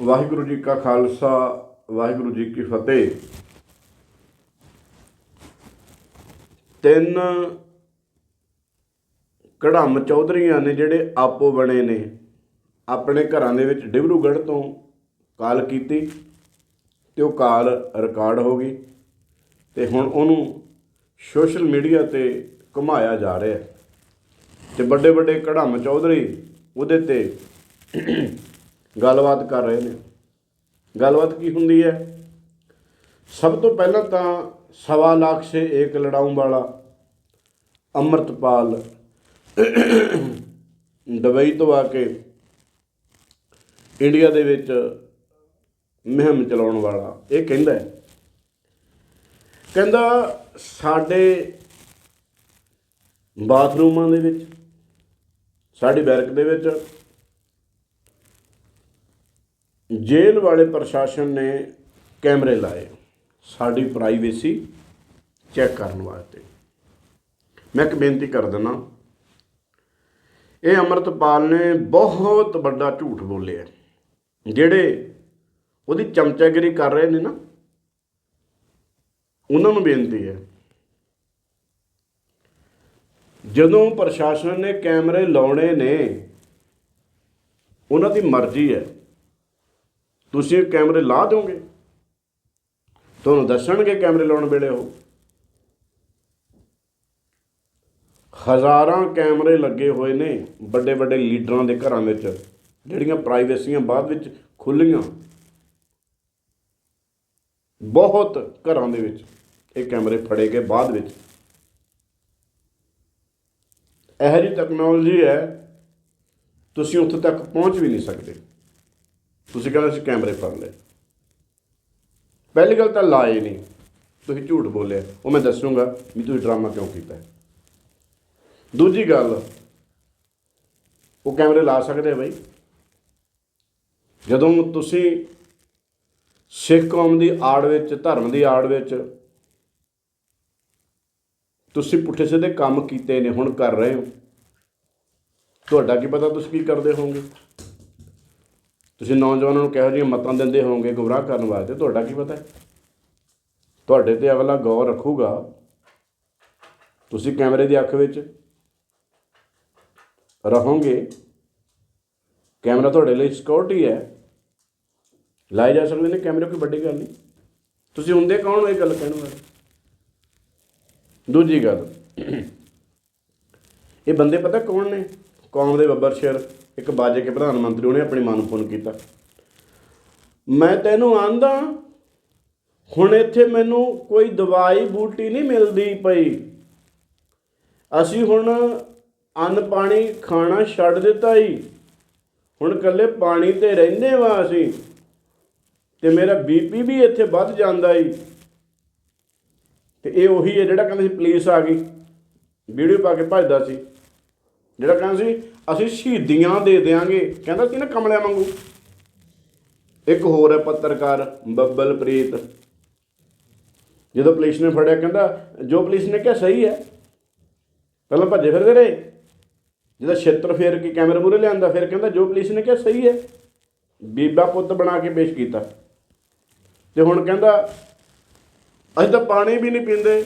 ਵਾਹਿਗੁਰੂ ਜੀ ਕਾ ਖਾਲਸਾ, ਵਾਹਿਗੁਰੂ ਜੀ ਕੀ ਫਤਿਹ। ਤਿੰਨ ਕੜਮ ਚੌਧਰੀਆਂ ਨੇ ਜਿਹੜੇ ਆਪੋ ਬਣੇ ਨੇ, ਆਪਣੇ ਘਰਾਂ ਦੇ ਵਿੱਚ ਡਿਬਰੂਗੜ੍ਹ ਤੋਂ ਕਾਲ ਕੀਤੀ ਤੇ ਉਹ ਕਾਲ ਰਿਕਾਰਡ ਹੋ ਗਈ ਤੇ ਹੁਣ ਉਹਨੂੰ ਸੋਸ਼ਲ ਮੀਡੀਆ ਤੇ ਘੁਮਾਇਆ ਜਾ ਰਿਹਾ। ਹੈ ਤੇ ਵੱਡੇ ਵੱਡੇ ਕੜਮ ਚੌਧਰੀ ਉਹਦੇ ਤੇ ਗੱਲਬਾਤ ਕਰ ਰਹੇ ਨੇ। ਗੱਲਬਾਤ ਕੀ ਹੁੰਦੀ ਹੈ? ਸਭ ਤੋਂ ਪਹਿਲਾਂ ਤਾਂ ਸਵਾ ਲੱਖ ਸੇ ਏਕ ਲੜਾਉਣ ਵਾਲਾ ਅੰਮ੍ਰਿਤਪਾਲ ਦੁਬਈ ਤੋਂ ਆ ਕੇ ਇੰਡੀਆ ਦੇ ਵਿੱਚ ਮੁਹਿੰਮ ਚਲਾਉਣ ਵਾਲਾ, ਇਹ ਕਹਿੰਦਾ ਹੈ। ਕਹਿੰਦਾ, ਸਾਡੇ ਬਾਥਰੂਮਾਂ ਦੇ ਵਿੱਚ, ਸਾਡੀ ਬੈਰਕ ਦੇ ਵਿੱਚ ਜੇਲ੍ਹ ਵਾਲੇ ਪ੍ਰਸ਼ਾਸਨ ਨੇ ਕੈਮਰੇ ਲਾਏ। ਸਾਡੀ ਪ੍ਰਾਈਵੇਸੀ ਚੈੱਕ ਕਰਨ ਵਾਸਤੇ। ਮੈਂ ਇੱਕ ਬੇਨਤੀ ਕਰ ਦਿੰਦਾ। ਇਹ ਅਮਰਤਪਾਲ ਨੇ ਬਹੁਤ ਵੱਡਾ ਝੂਠ ਬੋਲਿਆ। ਜਿਹੜੇ ਉਹਦੀ ਚਮਚਾਗਿਰੀ ਕਰ ਰਹੇ ਨੇ ਨਾ, ਉਹਨਾਂ ਨੂੰ ਬੇਨਤੀ ਹੈ। ਜਦੋਂ ਪ੍ਰਸ਼ਾਸਨ ਨੇ ਕੈਮਰੇ ਲਾਉਣੇ ਨੇ, ਉਹਨਾਂ ਦੀ ਮਰਜ਼ੀ ਹੈ। ਤੁਸੀਂ ਕੈਮਰੇ ਲਾ ਦੋਗੇ ਤੁਹਾਨੂੰ ਦੱਸਣਗੇ ਕੈਮਰੇ ਲਾਉਣ ਵੇਲੇ ਉਹ। ਹਜ਼ਾਰਾਂ ਕੈਮਰੇ ਲੱਗੇ ਹੋਏ ਨੇ ਵੱਡੇ ਵੱਡੇ ਲੀਡਰਾਂ ਦੇ ਘਰਾਂ ਵਿੱਚ, ਜਿਹੜੀਆਂ ਪ੍ਰਾਈਵੇਸੀਆਂ ਬਾਅਦ ਵਿੱਚ ਖੁੱਲੀਆਂ ਬਹੁਤ ਘਰਾਂ ਦੇ ਵਿੱਚ ਇਹ ਕੈਮਰੇ ਫੜੇ ਗਏ ਬਾਅਦ ਵਿੱਚ। ਇਹੋ ਜਿਹੀ ਟੈਕਨੋਲੋਜੀ ਹੈ, ਤੁਸੀਂ ਉੱਥੇ ਤੱਕ ਪਹੁੰਚ ਵੀ ਨਹੀਂ ਸਕਦੇ। ਤੁਸੀਂ ਕਹਿੰਦੇ ਸੀ ਕੈਮਰੇ ਫੜ ਲਏ। ਪਹਿਲੀ ਗੱਲ ਤਾਂ ਲਾਏ ਨਹੀਂ। ਤੁਸੀਂ ਝੂਠ ਬੋਲਿਆ। ਉਹ ਮੈਂ ਦੱਸੂਗਾ ਵੀ ਤੁਸੀਂ ਡਰਾਮਾ ਕਿਉਂ ਕੀਤਾ ਦੂਜੀ ਗੱਲ, ਉਹ ਕੈਮਰੇ ਲਾ ਸਕਦੇ ਆ ਬਈ। ਜਦੋਂ ਤੁਸੀਂ ਸਿੱਖ ਕੌਮ ਦੀ ਆੜ ਵਿੱਚ, ਧਰਮ ਦੀ ਆੜ ਵਿੱਚ ਤੁਸੀਂ ਪੁੱਠੇ ਸਿੱਧੇ ਕੰਮ ਕੀਤੇ ਨੇ, ਹੁਣ ਕਰ ਰਹੇ ਹੋ। ਤੁਹਾਡਾ ਕੀ ਪਤਾ ਤੁਸੀਂ ਕੀ ਕਰਦੇ ਹੋਵੋਗੇ? ਤੁਸੀਂ ਨੌਜਵਾਨਾਂ ਨੂੰ ਕਿਹੋ ਜਿਹੀਆਂ ਮਤਾਂ ਦਿੰਦੇ ਹੋਵੋਗੇ ਗੁੰਮਰਾਹ ਕਰਨ ਵਾਸਤੇ, ਤੁਹਾਡਾ ਕੀ ਪਤਾ ਹੈ? ਤੁਹਾਡੇ ਤੇ ਅਗਲਾ ਗੌਰ ਰੱਖੂਗਾ। ਤੁਸੀਂ ਕੈਮਰੇ ਦੀ ਅੱਖ ਵਿੱਚ ਰਹੋਗੇ। ਕੈਮਰਾ ਤੁਹਾਡੇ ਲਈ ਸਿਕਿਉਰਿਟੀ ਹੈ। ਲਾਏ ਜਾ ਸਕਦੇ ਨੇ ਕੈਮਰੇ, ਕੋਈ ਵੱਡੀ ਗੱਲ ਨਹੀਂ। ਤੁਸੀਂ ਹੁੰਦੇ ਕੌਣ ਹੋ ਇਹ ਗੱਲ ਕਹਿਣ ਵਾਲੇ? ਦੂਜੀ ਗੱਲ, ਇਹ ਬੰਦੇ ਪਤਾ ਕੌਣ ਨੇ? ਕੌਮ ਦੇ ਬੱਬਰ ਸ਼ੇਰ। ਇੱਕ ਬਾਜੇ ਕੇ ਪ੍ਰਧਾਨ ਮੰਤਰੀ ਉਹਨੇ ਆਪਣੀ ਮਾਂ ਨੂੰ ਫੋਨ ਕੀਤਾ। ਮੈਂ ਤੈਨੂੰ ਆਂਦਾ, ਹੁਣ ਇੱਥੇ ਮੈਨੂੰ ਕੋਈ ਦਵਾਈ ਬੂਟੀ ਨਹੀਂ ਮਿਲਦੀ ਪਈ। ਅਸੀਂ ਹੁਣ ਅੰਨ ਪਾਣੀ ਖਾਣਾ ਛੱਡ ਦਿੱਤਾ ਹੀ ਹੁਣ ਇਕੱਲੇ ਪਾਣੀ ਤੇ ਰਹਿੰਦੇ ਵਾ ਅਸੀਂ। ਤੇ ਮੇਰਾ ਬੀਪੀ ਵੀ ਇੱਥੇ ਵੱਧ ਜਾਂਦਾ ਈ। ਤੇ ਇਹ ਉਹੀ ਹੈ ਜਿਹੜਾ ਕਹਿੰਦੇ ਸੀ, ਪੁਲਿਸ ਆ ਗਈ। ਵੀਡੀਓ ਪਾ ਕੇ ਭੱਜਦਾ ਸੀ। ਜਿਹੜਾ ਕਹਿੰਦਾ ਸੀ, ਅਸੀਂ ਸ਼ਹੀਦੀਆਂ ਦੇ ਦੇਾਂਗੇ ਕਹਿੰਦਾ ਸੀ ਨਾ ਕਮਲਿਆਂ ਵਾਂਗੂ। ਇੱਕ ਹੋਰ ਹੈ ਪੱਤਰਕਾਰ ਬੱਬਲਪ੍ਰੀਤ ਜਦੋਂ ਪੁਲਿਸ ਨੇ ਫੜਿਆ, ਕਹਿੰਦਾ, ਜੋ ਪੁਲਿਸ ਨੇ ਕਿਹਾ ਸਹੀ ਹੈ। ਪਹਿਲਾਂ ਭੱਜੇ ਫਿਰਦੇ ਰਹੇ। ਜਦੋਂ ਛੇਤਰ ਫੇਰ ਕੇ ਕੈਮਰੇ ਮੂਰੇ ਲਿਆਂਦਾ, ਫਿਰ ਕਹਿੰਦਾ, ਜੋ ਪੁਲਿਸ ਨੇ ਕਿਹਾ ਸਹੀ ਹੈ। ਬੀਬਾ ਪੁੱਤ ਬਣਾ ਕੇ ਪੇਸ਼ ਕੀਤਾ। ਤੇ ਹੁਣ ਕਹਿੰਦਾ, ਅਸੀਂ ਤਾਂ ਪਾਣੀ ਵੀ ਨਹੀਂ ਪੀਂਦੇ।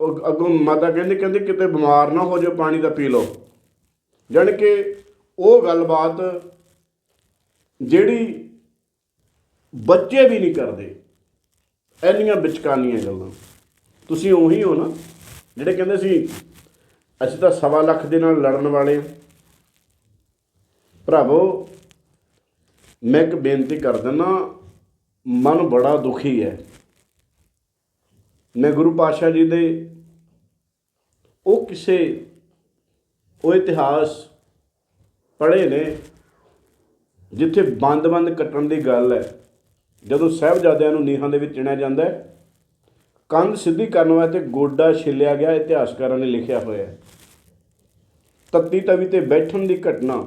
ਉਹ ਅੱਗੋਂ ਮਾਤਾ ਕਹਿੰਦੀ ਕਹਿੰਦੀ, ਕਿਤੇ ਬਿਮਾਰ ਨਾ ਹੋ ਜਾਓ, ਪਾਣੀ ਦਾ ਪੀ ਲਓ। ਜਾਣੀ ਕਿ ਉਹ ਗੱਲਬਾਤ ਜਿਹੜੀ ਬੱਚੇ ਵੀ ਨਹੀਂ ਕਰਦੇ, ਇੰਨੀਆਂ ਵਿਚਕਾਨੀਆਂ ਗੱਲਾਂ। ਤੁਸੀਂ ਉਹੀ ਹੋ ਨਾ, ਜਿਹੜੇ ਕਹਿੰਦੇ ਸੀ, ਅਸੀਂ ਤਾਂ ਸਵਾ ਲੱਖ ਦੇ ਨਾਲ ਲੜਨ ਵਾਲੇ ਹਾਂ। ਭਰਾਵੋ, ਮੈਂ ਇੱਕ ਬੇਨਤੀ ਕਰ ਦਿੰਦਾ, ਮਨ ਬੜਾ ਦੁਖੀ ਹੈ। ਮੈਂ ਗੁਰੂ ਪਾਤਸ਼ਾਹ ਜੀ ਦੇ, ਉਹ ਕਿਸੇ ਉਹ ਇਤਿਹਾਸ ਪੜ੍ਹੇ ਨੇ, ਜਿੱਥੇ ਬੰਦ-ਬੰਦ ਕੱਟਣ ਦੀ ਗੱਲ ਹੈ। ਜਦੋਂ ਸਾਹਿਬਜ਼ਾਦਿਆਂ ਨੂੰ ਨੀਹਾਂ ਦੇ ਵਿੱਚ ਚਿਣਿਆ ਜਾਂਦਾ ਹੈ, ਕੰਧ ਸਿੱਧੀ ਕਰਨ ਵਾਸਤੇ ਗੋਡਾ ਛਿੱਲਿਆ ਗਿਆ, ਇਤਿਹਾਸਕਾਰਾਂ ਨੇ ਲਿਖਿਆ ਹੋਇਆ ਹੈ। ਤੱਤੀ ਤਵੀ ਤੇ ਬੈਠਣ ਦੀ ਘਟਨਾ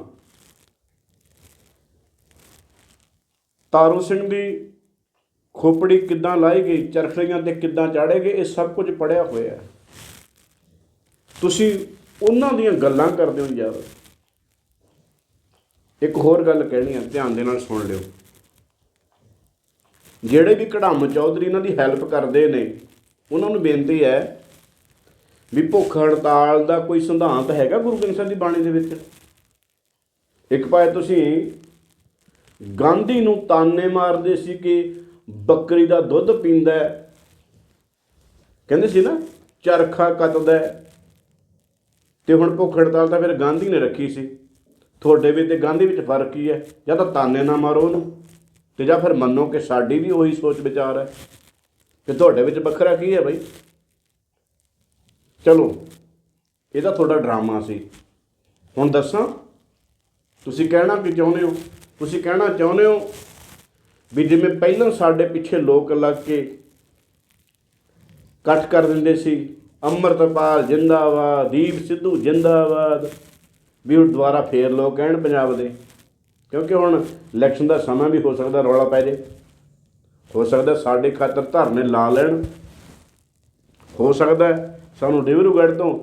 ਤਾਰੂ ਸਿੰਘ ਦੀ ਖੋਪੜੀ ਕਿੱਦਾਂ ਲਾਈ ਗਈ, ਚਰਖੜੀਆਂ ਤੇ ਕਿੱਦਾਂ ਚਾੜੇ ਗਏ, ਇਹ ਸਭ ਕੁਝ ਪੜਿਆ ਹੋਇਆ ਹੈ। ਤੁਸੀਂ ਉਹਨਾਂ ਦੀਆਂ ਗੱਲਾਂ ਕਰਦੇ ਹੋ ਯਾਰ। ਇੱਕ ਹੋਰ ਗੱਲ ਕਹਿਣੀ ਹੈ ਧਿਆਨ ਦੇ ਨਾਲ ਸੁਣ ਲਿਓ। ਜਿਹੜੇ ਵੀ ਕਢਾਮ ਚੌਧਰੀ ਇਹਨਾਂ ਦੀ ਹੈਲਪ ਕਰਦੇ ਨੇ, ਉਹਨਾਂ ਨੂੰ ਬੇਨਤੀ ਹੈ ਵੀ ਭੁੱਖ ਹੜਤਾਲ ਦਾ ਕੋਈ ਸਿਧਾਂਤ ਹੈਗਾ ਗੁਰੂ ਗ੍ਰੰਥ ਸਾਹਿਬ ਦੀ ਬਾਣੀ ਦੇ ਵਿੱਚ? ਇੱਕ ਪਾਸੇ ਤੁਸੀਂ ਗਾਂਧੀ ਨੂੰ ਤਾਨੇ ਮਾਰਦੇ ਸੀ ਕਿ ਬੱਕਰੀ ਦਾ ਦੁੱਧ ਪੀਂਦਾ ਕਹਿੰਦੇ ਸੀ ਨਾ, ਚਰਖਾ ਕੱਤਦਾ ਤੇ ਹੁਣ ਭੁੱਖ ਹੜਤਾਲ ਤਾਂ ਫਿਰ ਗਾਂਧੀ ਨੇ ਰੱਖੀ ਸੀ। ਤੁਹਾਡੇ ਵੀ ਤੇ ਗਾਂਧੀ ਵਿੱਚ ਫ਼ਰਕ ਕੀ ਹੈ। ਜਾਂ ਤਾਂ ਤਾਨੇ ਨਾ ਮਾਰੋ ਉਹਨੂੰ, ਤੇ ਜਾਂ ਫਿਰ ਮੰਨੋ ਕਿ ਸਾਡੀ ਵੀ ਉਹੀ ਸੋਚ ਵਿਚਾਰ ਹੈ। ਤੇ ਤੁਹਾਡੇ ਵਿੱਚ ਵੱਖਰਾ ਕੀ ਹੈ ਬਈ? ਚਲੋ, ਇਹ ਤਾਂ ਤੁਹਾਡਾ ਡਰਾਮਾ ਸੀ। ਹੁਣ ਦੱਸਾਂ, ਤੁਸੀਂ ਕਹਿਣਾ ਕੀ ਚਾਹੁੰਦੇ ਹੋ? ਤੁਸੀਂ ਕਹਿਣਾ ਚਾਹੁੰਦੇ ਹੋ ਵੀ ਜਿਵੇਂ ਪਹਿਲਾਂ ਸਾਡੇ ਪਿੱਛੇ ਲੋਕ ਲੱਗ ਕੇ ਇਕੱਠ ਕਰ ਦਿੰਦੇ ਸੀ ਅੰਮ੍ਰਿਤਪਾਲ ਜਿੰਦਾਬਾਦ, ਦੀਪ ਸਿੱਧੂ ਜਿੰਦਾਬਾਦ। ਵੀ ਉਹ ਦੁਬਾਰਾ ਫੇਰ ਲੋਕ ਕਹਿਣ ਪੰਜਾਬ ਦੇ। ਕਿਉਂਕਿ ਹੁਣ ਇਲੈਕਸ਼ਨ ਦਾ ਸਮਾਂ ਵੀ ਹੋ ਸਕਦਾ ਰੌਲਾ ਪੈ ਜੇ। ਹੋ ਸਕਦਾ ਸਾਡੇ ਖਾਤਰ ਧਰਨੇ ਲਾ ਲੈਣ। ਹੋ ਸਕਦਾ ਸਾਨੂੰ ਡਿਬਰੂਗੜ੍ਹ ਤੋਂ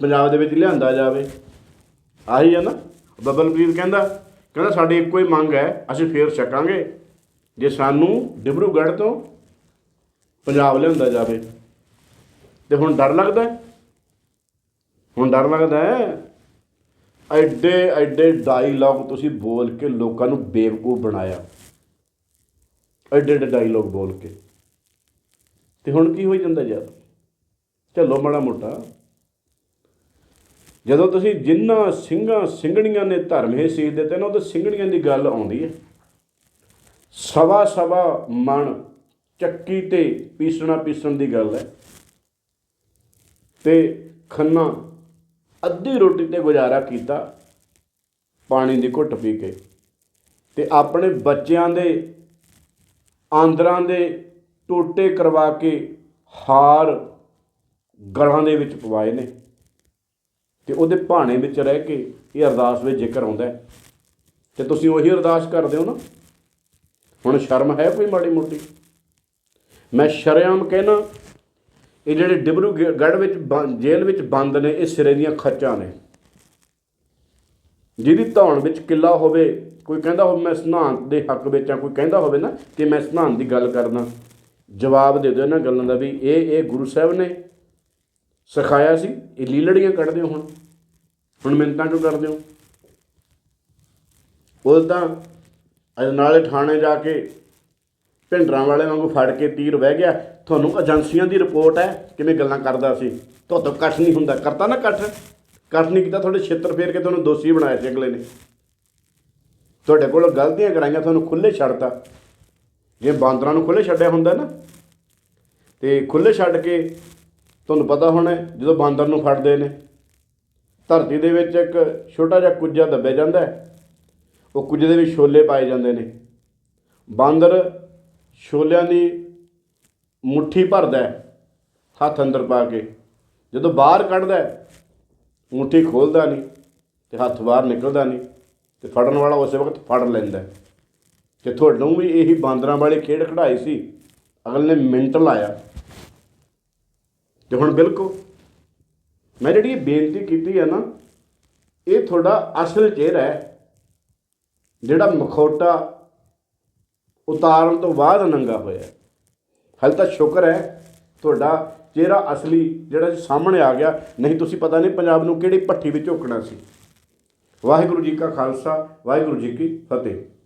ਪੰਜਾਬ ਦੇ ਵਿੱਚ ਲਿਆਂਦਾ ਜਾਵੇ। ਆਹੀ ਹੈ ਨਾ। ਬਬਲਪ੍ਰੀਤ ਕਹਿੰਦਾ ਕਹਿੰਦਾ ਸਾਡੀ ਇੱਕੋ ਹੀ ਮੰਗ ਹੈ, ਅਸੀਂ ਫੇਰ ਛਕਾਂਗੇ। ਜੇ ਸਾਨੂੰ ਡਿਬਰੂਗੜ੍ਹ ਤੋਂ ਪੰਜਾਬ ਲਿਆਂਦਾ ਜਾਵੇ। ਤੇ ਹੁਣ ਡਰ ਲੱਗਦਾ ਹੁਣ ਡਰ ਲੱਗਦਾ ਹੈ? ਐਡੇ ਐਡੇ ਡਾਇਲੌਗ ਤੁਸੀਂ ਬੋਲ ਕੇ ਲੋਕਾਂ ਨੂੰ ਬੇਵਕੂਫ ਬਣਾਇਆ। ਐਡੇ ਐਡੇ ਡਾਇਲੌਗ ਬੋਲ ਕੇ। ਤੇ ਹੁਣ ਕੀ ਹੋ ਜਾਂਦਾ ਯਾਰ? ਚੱਲੋ ਮਾੜਾ ਮੋਟਾ। ਜਦੋਂ ਤੁਸੀਂ ਜਿੰਨਾ ਸਿੰਘਾਂ ਸਿੰਘਣੀਆਂ ਨੇ ਧਰਮ ਇਹ ਸੀਖ ਦਿੱਤੇ ਨਾ ਉਹ ਤਾਂ ਸਿੰਘਣੀਆਂ ਦੀ ਗੱਲ ਆਉਂਦੀ ਹੈ। ਸਵਾ ਸਵਾ ਮਣ ਚੱਕੀ ਤੇ ਪੀਸਣਾ ਪੀਸਣ ਦੀ ਗੱਲ ਹੈ। ਤੇ ਖੰਨਾ ਅੱਧੀ ਰੋਟੀ ਤੇ ਗੁਜ਼ਾਰਾ ਕੀਤਾ, ਪਾਣੀ ਦੀ ਘੁੱਟ ਪੀ ਕੇ ਤੇ ਆਪਣੇ ਬੱਚਿਆਂ ਦੇ ਆਂਦਰਾਂ ਦੇ ਟੋਟੇ ਕਰਵਾ ਕੇ ਹਾਰ ਗਲਾਂ ਦੇ ਵਿੱਚ ਪਵਾਏ ਨੇ ਤੇ ਉਹਦੇ ਭਾਣੇ ਵਿੱਚ ਰਹਿ ਕੇ ਇਹ ਅਰਦਾਸ ਵਿੱਚ ਜ਼ਿਕਰ ਆਉਂਦਾ ਹੈ। ਤੇ ਤੁਸੀਂ ਉਹੀ ਅਰਦਾਸ ਕਰਦੇ ਹੋ ਨਾ? ਹੁਣ ਸ਼ਰਮ ਹੈ ਕੋਈ ਮਾੜੀ ਮੋਟੀ? ਮੈਂ ਸ਼ਰਮ ਕਹਿਣਾ ਇਹ ਜਿਹੜੇ ਡਿਬਰੂਗੜ੍ਹ ਵਿੱਚ ਬੰ- ਜੇਲ੍ਹ ਵਿੱਚ ਬੰਦ ਨੇ, ਇਹ ਸਿਰੇ ਦੀਆਂ ਖੱਚਾਂ ਨੇ। ਜਿਹਦੀ ਧੌਣ ਵਿੱਚ ਕਿੱਲਾ ਹੋਵੇ, ਕੋਈ ਕਹਿੰਦਾ ਹੋਵੇ ਮੈਂ ਸਿਧਾਂਤ ਦੇ ਹੱਕ ਵਿੱਚ ਆ, ਕੋਈ ਕਹਿੰਦਾ ਹੋਵੇ ਨਾ ਕਿ ਮੈਂ ਸਿਧਾਂਤ ਦੀ ਗੱਲ ਕਰਦਾ, ਜਵਾਬ ਦੇ ਦਿਓ ਇਹਨਾਂ ਗੱਲਾਂ ਦਾ ਵੀ ਇਹ ਇਹ ਗੁਰੂ ਸਾਹਿਬ ਨੇ ਸਿਖਾਇਆ ਸੀ, ਇਹ ਲੀਲੜੀਆਂ ਕੱਢਦੇ ਹੋ ਹੁਣ। ਹੁਣ ਮਿੰਤਾਂ ਕਿਉਂ ਕਰਦੇ ਹੋ? ਉਹ ਤਾਂ ਅੱਜ ਨਾਲੇ ਥਾਣੇ ਜਾ ਕੇ ਭਿੰਡਰਾਂ ਵਾਲੇ ਵਾਂਗੂ ਫੜ ਕੇ ਤੀਰ ਵਹਿ ਗਿਆ। ਤੁਹਾਨੂੰ ਏਜੰਸੀਆਂ ਦੀ ਰਿਪੋਰਟ ਹੈ, ਕਿਵੇਂ ਗੱਲਾਂ ਕਰਦਾ ਸੀ। ਤੁਹਾਤੋਂ ਇਕੱਠ ਨਹੀਂ ਹੁੰਦਾ। ਕਰਤਾ ਨਾ ਇਕੱਠ? ਇਕੱਠ ਨਹੀਂ ਕੀਤਾ, ਤੁਹਾਡੇ ਛਿੱਤਰ ਫੇਰ ਕੇ ਤੁਹਾਨੂੰ ਦੋਸ਼ੀ ਬਣਾਇਆ ਸੀ ਅਗਲੇ ਨੇ। ਤੁਹਾਡੇ ਕੋਲ ਗਲਤੀਆਂ ਕਰਾਈਆਂ, ਤੁਹਾਨੂੰ ਖੁੱਲੇ ਛੱਡਤਾ। ਜੇ ਬਾਂਦਰਾਂ ਨੂੰ ਖੁੱਲੇ ਛੱਡਿਆ ਹੁੰਦਾ ਨਾ, ਤੇ ਖੁੱਲੇ ਛੱਡ ਕੇ ਤੁਹਾਨੂੰ ਪਤਾ ਹੋਣਾ ਜਦੋਂ ਬਾਂਦਰ ਨੂੰ ਫੜਦੇ ਨੇ, ਧਰਤੀ ਦੇ ਵਿੱਚ ਇੱਕ ਛੋਟਾ ਜਿਹਾ ਕੁੱਜਾ ਦੱਬਿਆ ਜਾਂਦਾ ਉਹ ਕੁੱਜੇ ਦੇ ਵਿੱਚ ਛੋਲੇ ਪਾਏ ਜਾਂਦੇ ਨੇ। ਬਾਂਦਰ ਛੋਲਿਆਂ ਦੀ ਮੁੱਠੀ ਭਰਦਾ ਹੱਥ ਅੰਦਰ ਪਾ ਕੇ। ਜਦੋਂ ਬਾਹਰ ਕੱਢਦਾ ਮੁੱਠੀ ਖੋਲਦਾ ਨਹੀਂ ਤੇ ਹੱਥ ਬਾਹਰ ਨਿਕਲਦਾ ਨਹੀਂ ਤੇ ਫੜਨ ਵਾਲਾ ਉਸੇ ਵਕਤ ਫੜ ਲੈਂਦਾ ਹੈ। ਤੁਹਾਨੂੰ ਵੀ ਇਹੀ ਬਾਂਦਰਾਂ ਵਾਲੀ ਖੇਡ ਖੜਾਈ ਸੀ। ਅਗਲੇ ਨੇ ਮਿੰਟ ਲਾਇਆ। ਤੇ ਹੁਣ ਬਿਲਕੁਲ ਮੈਂ ਜਿਹੜੀ ਇਹ ਬੇਨਤੀ ਕੀਤੀ ਹੈ ਨਾ, ਇਹ ਤੁਹਾਡਾ ਅਸਲ ਚਿਹਰਾ ਹੈ, ਜਿਹੜਾ ਮਖੌਟਾ ਉਤਾਰਨ ਤੋਂ ਬਾਅਦ ਨੰਗਾ ਹੋਇਆ ਹੈ। ਹਾਲੇ ਤਾਂ ਸ਼ੁਕਰ ਹੈ ਤੁਹਾਡਾ ਚਿਹਰਾ ਅਸਲੀ ਜਿਹੜਾ ਸਾਹਮਣੇ ਆ ਗਿਆ। ਨਹੀਂ, ਤੁਸੀਂ ਪਤਾ ਨਹੀਂ ਪੰਜਾਬ ਨੂੰ ਕਿਹੜੀ ਭੱਠੀ ਵਿੱਚ ਝੋਕਣਾ ਸੀ। ਵਾਹਿਗੁਰੂ ਜੀ ਕਾ ਖਾਲਸਾ, ਵਾਹਿਗੁਰੂ ਜੀ ਕੀ ਫਤਿਹ।